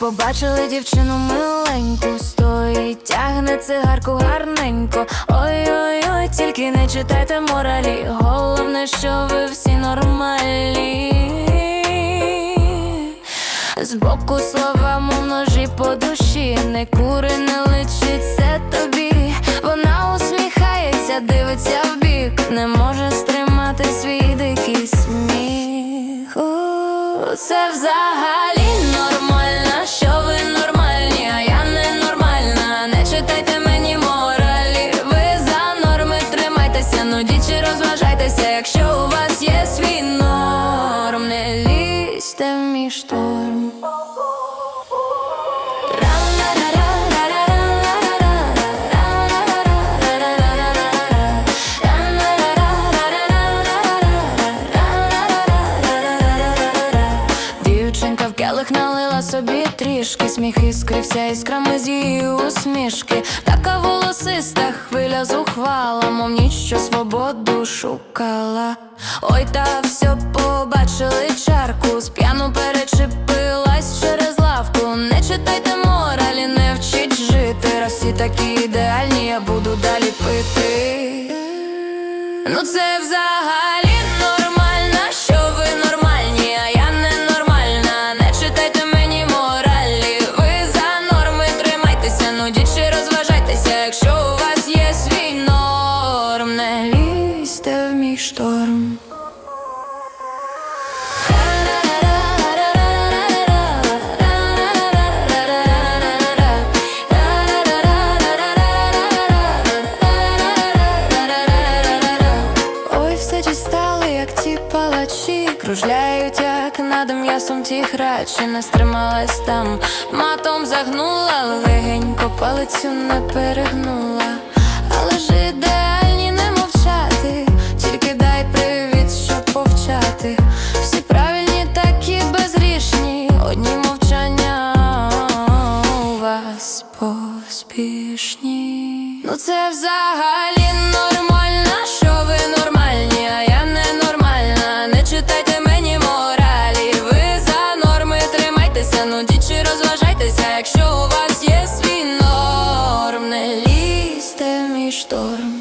Побачили дівчину миленьку, стоїть, тягне цигарку гарненько. Ой-ой-ой, тільки не читайте моралі. Головне, що ви всі нормальні. Збоку слова, мов по душі, не кури, не личить це тобі. Вона усміхається, дивиться в бік, не може стримати свій дикий сміх. У, Це взагалі Дівчинка в келих налила собі трішки, сміх іскрився іскрами з її усмішки. Така волосиста хвиля зухвала, мов ніч, що свободу шукала. Ой, та все побачили чарку, сп'яну перечепилась через лавку. Не читайте моралі, не вчить жити. Раз всі такі ідеальні, я буду далі пити. Ну це взагалі лізьте в мій шторм. Ой, все кружляють, як над м'ясом ті храчі, не стрималась там, матом загнула, легенько палицю не перегнула, але ж ідеальні успішні. Ну це взагалі нормально, що ви нормальні, а я ненормальна. Не читайте мені моралі. Ви за норми тримайтеся, ну дічі розважайтеся, якщо у вас є свій норм, не лізьте в мій шторм.